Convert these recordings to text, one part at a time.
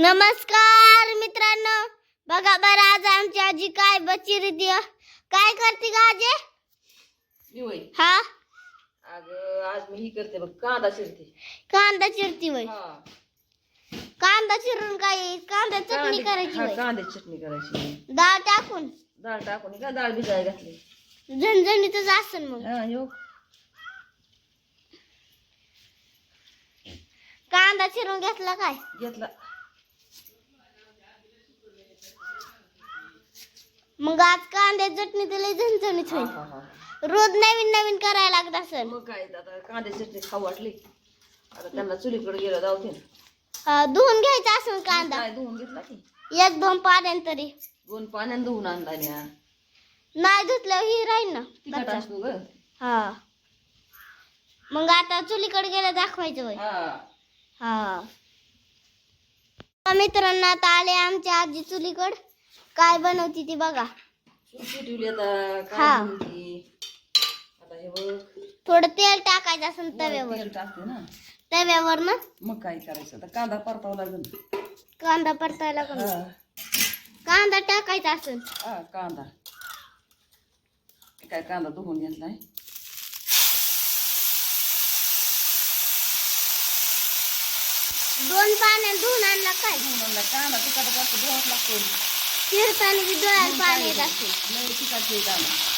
नमस्कार मित्रांनो. बघा बरं आज आमची आजी काय बच्ची रीती काय करते का आजी? होय हा? अगं आज मी ही करते बघ कांदा शिरते कांदा चिरती वय कांदा चिरून काय कांदा चटणी कांदे- करायची कांद्याची चटणी करायची. डाळ टाकून? डाळ टाकून का डाळ भिजायला घातली? झणझणीतच असन मग. हा कांदा चिरून घेतला काय? घेतला. मग आज कांद्या चटणी दिली झणझणीत होईल. रोज नवीन नवीन करायला लागत असेल. मग काय आता कांद्याची चटणी खाऊ वाटली. आता त्यांना चुलीकडे गेलं जाऊ दे. हा, धुवून घ्यायचा असेल कांदा. काय धुवून घेतला की? एक दोन पाण्यान तरी. दोन पाण्यानं धुवून आणला न्या नाही धुतल्यावर ही राहील ना. तिखट कच्चा. असतो ग. हा. मग आता चुलीकडे गेलं दाखवायचं वय हा. हा. मित्रांनो आता आले आमच्या आजी चुलीकड. काय बनवती ती बघा. चूल पेटवली आता हा. काय बनवती? आता हे बघ. थोडं तेल टाकायचं असेल तव्यावर. तेल टाकते ना. तव्यावर ना? मग काय करायचं? आता कांदा परतावा लागेल. कांदा परतायला हा. कांदा टाकायचा असेल. हा कांदा. काय कांदा धुवून घेतलाय? दोन पाण्यात धुवून आणला काय? धुवून आणला. कांदा तिखट जास्त धुवाच लागतो फिरताना बी डोळ्याला पाणी येत लय तिखट तिखट आहे.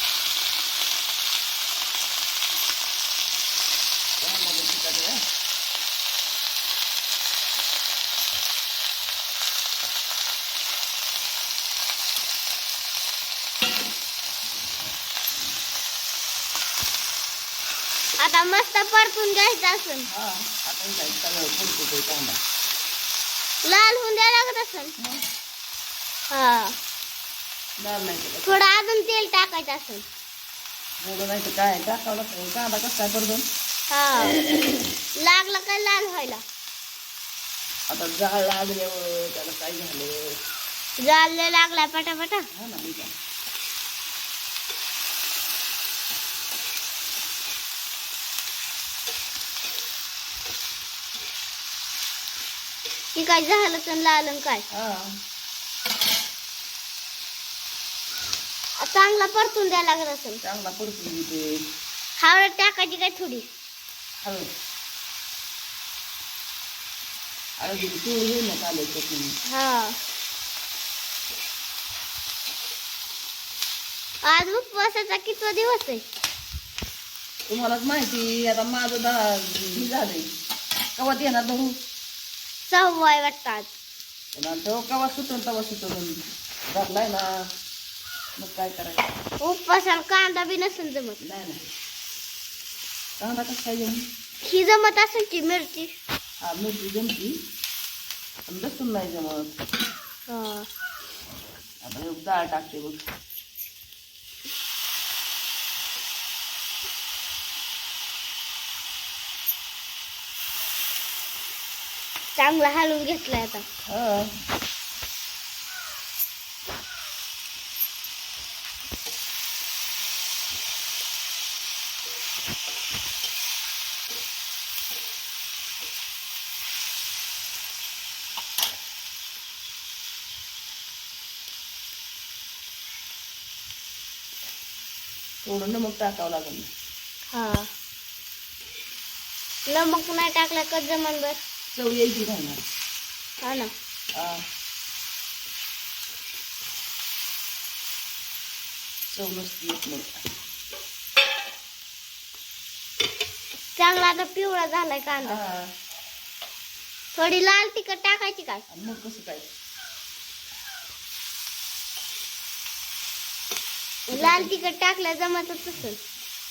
आता मस्त परतून घ्यायचं असेल. हा सगळं कांदा लाल होऊन द्यायला लागत असेल. मग? हा. लाल नाही केलं थोडं अजून तेल टाकायचं असेल. एवढं नाही तर काय? टाकावं लागतं. कांदा कसा काय पडतो हा. लागला काय लाल व्हायला? आता जाळ लागल्यावर त्याला काय झालं? जाळले लागलाय पटापटा. हा ना मी काय की काय झालं तर लाल काय? हा. चांगला परतून द्यायला लागत असेल. चांगला परतून घेते हळद टाकायची काय थोडी? हळद हळद तूळ घेऊन चटणी हा. आज उपवासाचा कितवा दिवस आहे? तुम्हालाच माहिती आता माझं दहा हे झालंय. कवा येणार धरू सहावा आहे वाटतं आज. पण तो कवा सुटून तवा सुटून. धरलाय ना. मग काय करायचं? उपवासाला कांदा बी नसेल जमत. नाही नाही. कांदा कसं काय घेऊन ही जमत असेल की मिरची. हा मिरची जमती. पण लसूण नाही जमत. आता डाळ टाकते बघ. चांगला हलवून घेतलाय आता. थोडं नमक टाकावं लागेल. हा. नमक नाही टाकला का जमन बर? चव यायची राहणार हा ना. हा. चव नसती येत मग चांगला आता पिवळा झालाय कांदा. हा. थोडी लाल तिखट टाकायची काय आणि मग कसं काय? लाल तिखट टाकल्या जमतच असेल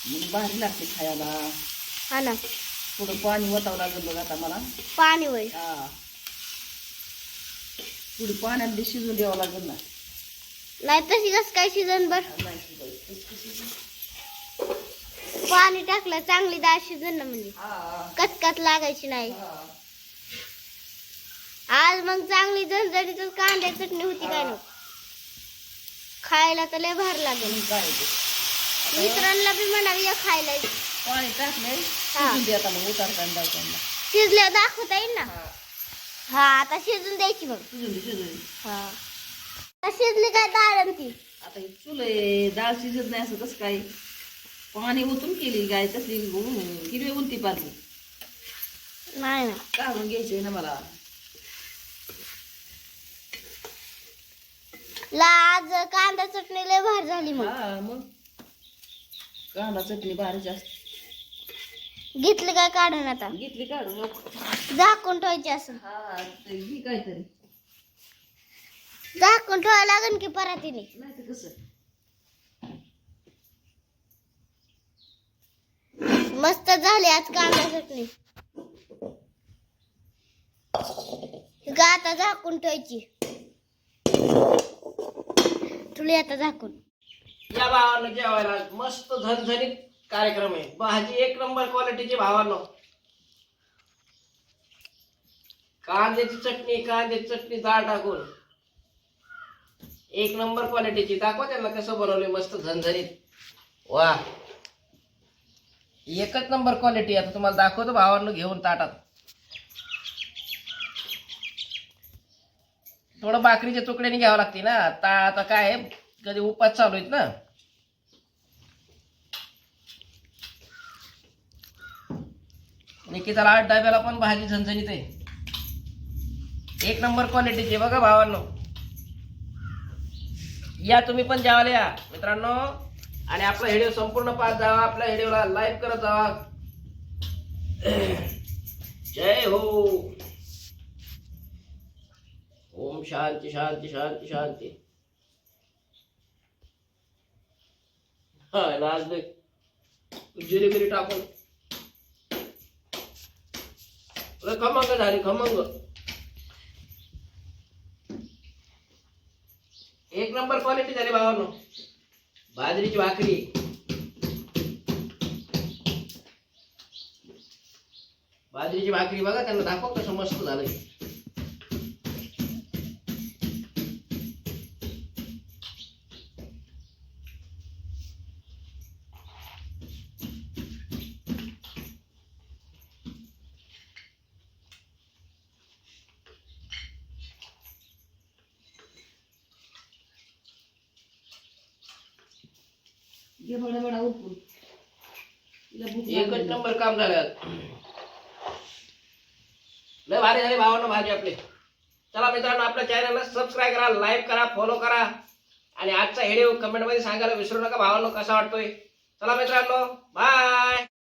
मग भारी लागते खायला. हा ना. थोडं पाणी वतावं लागेल बघ आता मला. पाणी हा. थोडी पाण्यात बी शिजून द्यावं लागेल ना. नाही तशी कस काय शिजन बर. नाही शिजायचं. पाणी टाकलं चांगली डाळ शिजन ना म्हणजे. हा, कचकच लागायची नाही. हा. आज मग चांगली झणझणीत कांद्या चटणी होती काय नको खायला तर लय भार लागेल. काय ते? मित्रांना बी म्हणावी या खायला. पाणी टाकलंय हा. शिजून दे आता मग उतारताना जाताना शिजल्यावर दाखवता येईल ना? हा. आता शिजून द्यायची मग शिजून दे, शिजून दे. हा. आता शिजली काय आणि ती? आता ही चुल आहे डाळ शिजत नाही असं कसं काय? पाणी ओतून केली गाय तसली हिरवी उलटी पारली नाही ना. काढून घ्यायची ना मला. ला आज कांदा चटणी लय भारी झाली मग. हा मग? कांदा चटणी भारी जास्त. घेतली काय काढून आता? घेतली काढून मग. झाकून ठेवायची असं. हा ते घे काहीतरी. झाकून ठेवायला लागेल की परातीने नाही तर कसं? मस्त झाली आज कांदा चटणी. का आता झाकून ठेवायची. तुला आता झाकून. या भावानं जेवायला मस्त झणझणीत कार्यक्रम आहे. भाजी एक नंबर क्वालिटीची भावांनो. कांद्याची चटणी कांद्याची चटणी डाळ टाकून. एक नंबर क्वालिटीची दाखवा त्यांना कसं बनवले मस्त झणझणीत. वा. एकच नंबर क्वालिटी आता तुम्हाला दाखवतो भावांनो घेऊन ताटात. थोडं भाकरीच्या तुकड्याने घ्यावं लागते ना. आता आता काय आहे, कधी उपास चालू आहेत ना. निकिताला आठ डब्याला पण भाजी झणझणीत आहे. एक नंबर क्वालिटीची बघा भावांनो. या तुम्ही पण जेवायला या मित्रांनो. आणि आपला व्हिडिओ संपूर्ण पाहत जावा आपल्या व्हिडिओला लाईक करत जावा. जय हो. शांती शांती शांती शांती. हा लाज जिरे जिरी टाकून. खमंग झाली खमंग. एक नंबर क्वालिटी झाली भावानो. बाजरीची भाकरी. बाजरीची भाकरी बघा त्यांना दाखव कसं मस्त झालं घे बडा बडा उरकून तिला भूक एकच नंबर काम झालं. लय भारी झाले भावानं भाजी आपली. चला मित्रांनो आपल्या चॅनलला सबस्क्राईब करा लाईक करा फॉलो करा. आणि आजचा व्हिडिओ कमेंटमध्ये सांगायला विसरू नका भावांनो कसा वाटतोय? चला मित्रांनो बाय